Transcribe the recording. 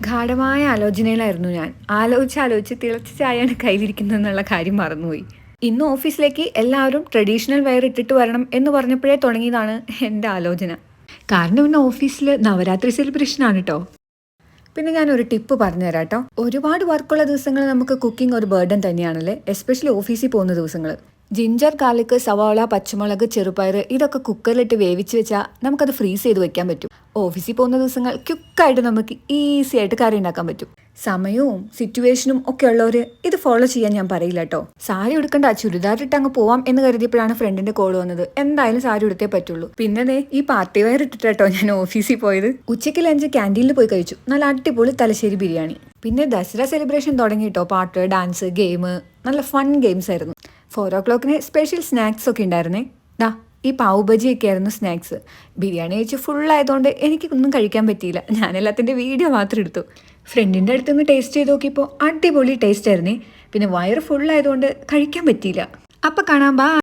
ഗാഠമായ ആലോചനയിലായിരുന്നു ഞാൻ. ആലോചിച്ച് ആലോചിച്ച് തിളച്ച ചായയാണ് കയ്യിലിരിക്കുന്നതെന്നുള്ള കാര്യം മറന്നുപോയി. ഇന്ന് ഓഫീസിലേക്ക് എല്ലാവരും ട്രഡീഷണൽ വെയർ ഇട്ടിട്ട് വരണം എന്ന് പറഞ്ഞപ്പോഴേ തുടങ്ങിയതാണ് എന്റെ ആലോചന. കാരണം ഇന്ന് ഓഫീസിൽ നവരാത്രി സെലിബ്രേഷൻ ആണ് കേട്ടോ പിന്നെ ഞാൻ ഒരു ടിപ്പ് പറഞ്ഞു തരാം കേട്ടോ ഒരുപാട് വർക്കുള്ള ദിവസങ്ങൾ നമുക്ക് കുക്കിംഗ് ഒരു ബേർഡൻ തന്നെയാണല്ലേ? എസ്പെഷ്യലി ഓഫീസിൽ പോകുന്ന ദിവസങ്ങൾ ജിഞ്ചർ ഗാർലിക് സവാള പച്ചമുളക് ചെറുപയർ ഇതൊക്കെ കുക്കറിലിട്ട് വേവിച്ച് വെച്ചാൽ നമുക്കത് ഫ്രീസ് ചെയ്ത് വെക്കാൻ പറ്റും. ഓഫീസിൽ പോകുന്ന ദിവസങ്ങൾ ക്യുക്കായിട്ട് നമുക്ക് ഈസി ആയിട്ട് കറി ഉണ്ടാക്കാൻ പറ്റും. സമയവും സിറ്റുവേഷനും ഒക്കെ ഉള്ളവർ ഇത് ഫോളോ ചെയ്യാൻ ഞാൻ പറയില്ല കേട്ടോ സാരി എടുക്കണ്ട ചുരിദാറിട്ട് അങ്ങ് പോവാം എന്ന് കരുതിയപ്പോഴാണ് ഫ്രണ്ടിന്റെ കോൾ വന്നത്. എന്തായാലും സാരി എടുത്തേ പറ്റുള്ളൂ. പിന്നെ ഈ പാർട്ടി വെയർ ഇട്ടിട്ടോ ഞാൻ ഓഫീസിൽ പോയത്. ഉച്ചയ്ക്ക് ലഞ്ച് ക്യാന്റീനിൽ പോയി കഴിച്ചു. നല്ല അടിപൊളി തലശ്ശേരി ബിരിയാണി. പിന്നെ ദസറ സെലിബ്രേഷൻ തുടങ്ങി കേട്ടോ പാട്ട് ഡാൻസ് ഗെയിം നല്ല ഫൺ ഗെയിംസ് ആയിരുന്നു. ഫോർ ഓ ക്ലോക്കിന് സ്പെഷ്യൽ സ്നാക്സ് ഒക്കെ ഉണ്ടായിരുന്നേ. ദാ ഈ പാവ് ഒക്കെ ആയിരുന്നു സ്നാക്സ് ബിരിയാണി കഴിച്ച് ഫുൾ ആയതുകൊണ്ട് എനിക്ക് ഒന്നും കഴിക്കാൻ പറ്റിയില്ല. ഞാൻ എല്ലാത്തിന്റെ വീഡിയോ മാത്രം എടുത്തു. ഫ്രണ്ടിന്റെ അടുത്ത് നിന്ന് ടേസ്റ്റ് ചെയ്ത് നോക്കിയപ്പോൾ അടിപൊളി ടേസ്റ്റ് ആയിരുന്നേ. പിന്നെ വയറ് ഫുൾ ആയതുകൊണ്ട് കഴിക്കാൻ പറ്റിയില്ല. അപ്പം കാണാം ബാ